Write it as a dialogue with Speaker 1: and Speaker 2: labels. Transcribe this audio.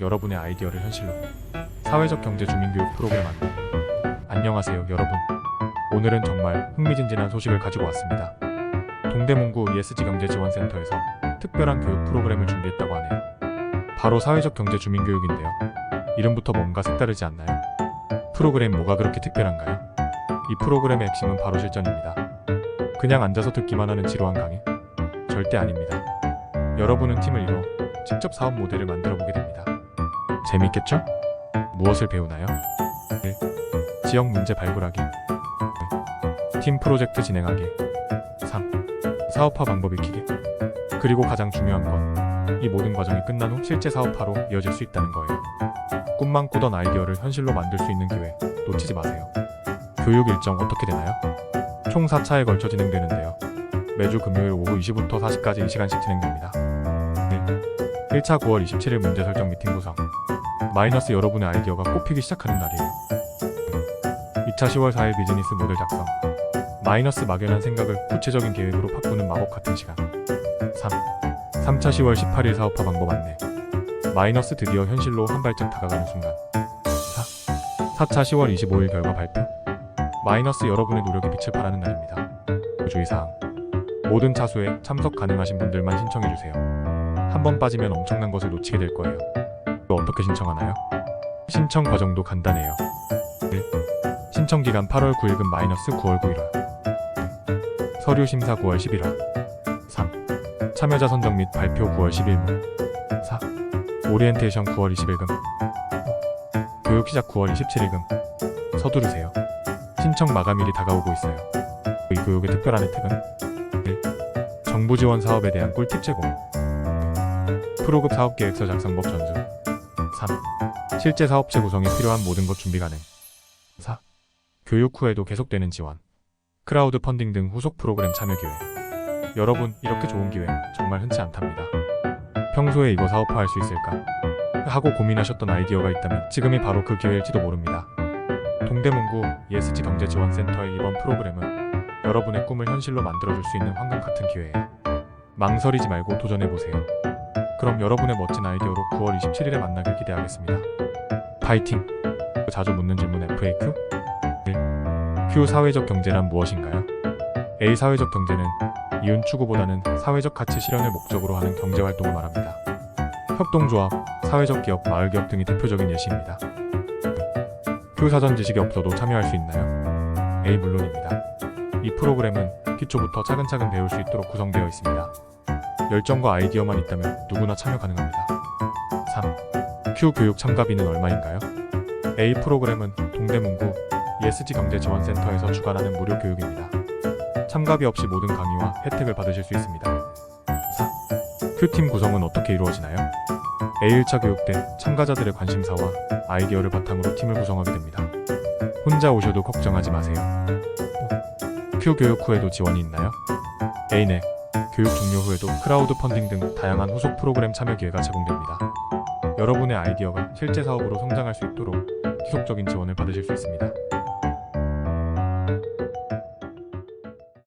Speaker 1: 여러분의 아이디어를 현실로 사회적 경제 주민교육 프로그램 안내 안녕하세요 여러분 오늘은 정말 흥미진진한 소식을 가지고 왔습니다 동대문구 ESG 경제지원센터에서 특별한 교육 프로그램을 준비했다고 하네요 바로 사회적 경제 주민교육인데요 이름부터 뭔가 색다르지 않나요? 프로그램 뭐가 그렇게 특별한가요? 이 프로그램의 핵심은 바로 실전입니다 그냥 앉아서 듣기만 하는 지루한 강의? 절대 아닙니다 여러분은 팀을 이뤄 직접 사업 모델을 만들어 보게 됩니다. 재밌겠죠? 무엇을 배우나요? 1. 지역 문제 발굴하기 2. 팀 프로젝트 진행하기 3. 사업화 방법 익히기 그리고 가장 중요한 건 이 모든 과정이 끝난 후 실제 사업화로 이어질 수 있다는 거예요. 꿈만 꾸던 아이디어를 현실로 만들 수 있는 기회 놓치지 마세요. 교육 일정 어떻게 되나요? 총 4차에 걸쳐 진행되는데요. 매주 금요일 오후 2시부터 4시까지 2시간씩 진행됩니다. 1차 9월 27일 문제 설정 미팅 구성. 마이너스 여러분의 아이디어가 꽃피기 시작하는 날이에요. 2차 10월 4일 비즈니스 모델 작성. 마이너스 막연한 생각을 구체적인 계획으로 바꾸는 마법 같은 시간. 3. 3차 10월 18일 사업화 방법 안내. 마이너스 드디어 현실로 한 발짝 다가가는 순간. 4. 4차 10월 25일 결과 발표. 마이너스 여러분의 노력이 빛을 발하는 날입니다. 주의사항. 모든 차수에 참석 가능하신 분들만 신청해주세요 한 번 빠지면 엄청난 것을 놓치게 될 거예요. 또 어떻게 신청하나요? 신청 과정도 간단해요. 1. 신청 기간 8월 9일금 마이너스 9월 9일화. 서류 심사 9월 11화. 3. 참여자 선정 및 발표 9월 11일. 4. 오리엔테이션 9월 20일금. 5. 교육 시작 9월 27일금. 서두르세요. 신청 마감일이 다가오고 있어요. 이 교육의 특별한 혜택은 1. 정부 지원 사업에 대한 꿀팁 제공. 프로급 사업계획서 작성법 전수 3. 실제 사업체 구성에 필요한 모든 것 준비 가능. 4. 교육 후에도 계속되는 지원. 크라우드 펀딩 등 후속 프로그램 참여 기회. 여러분 이렇게 좋은 기회 정말 흔치 않답니다. 평소에 이거 사업화할 수 있을까? 하고 고민하셨던 아이디어가 있다면 지금이 바로 그 기회일지도 모릅니다. 동대문구 ESG 경제지원센터의 이번 프로그램은 여러분의 꿈을 현실로 만들어줄 수 있는 황금 같은 기회예요 망설이지 말고 도전해보세요 그럼 여러분의 멋진 아이디어로 9월 27일에 만나길 기대하겠습니다. 파이팅! 자주 묻는 질문 FAQ 1. Q 사회적 경제란 무엇인가요? A 사회적 경제는 이윤 추구보다는 사회적 가치 실현을 목적으로 하는 경제 활동을 말합니다. 협동조합, 사회적 기업, 마을 기업 등이 대표적인 예시입니다. Q 사전 지식이 없어도 참여할 수 있나요? A 물론입니다. 이 프로그램은 기초부터 차근차근 배울 수 있도록 구성되어 있습니다. 열정과 아이디어만 있다면 누구나 참여 가능합니다. 3. Q 교육 참가비는 얼마인가요? A 프로그램은 동대문구 ESG 경제지원센터에서 주관하는 무료 교육입니다. 참가비 없이 모든 강의와 혜택을 받으실 수 있습니다. 4. Q팀 구성은 어떻게 이루어지나요? A1차 교육 때 참가자들의 관심사와 아이디어를 바탕으로 팀을 구성하게 됩니다. 혼자 오셔도 걱정하지 마세요. 5. Q 교육 후에도 지원이 있나요? A네 교육 종료 후에도 크라우드 펀딩 등 다양한 후속 프로그램 참여 기회가 제공됩니다. 여러분의 아이디어가 실제 사업으로 성장할 수 있도록 지속적인 지원을 받으실 수 있습니다.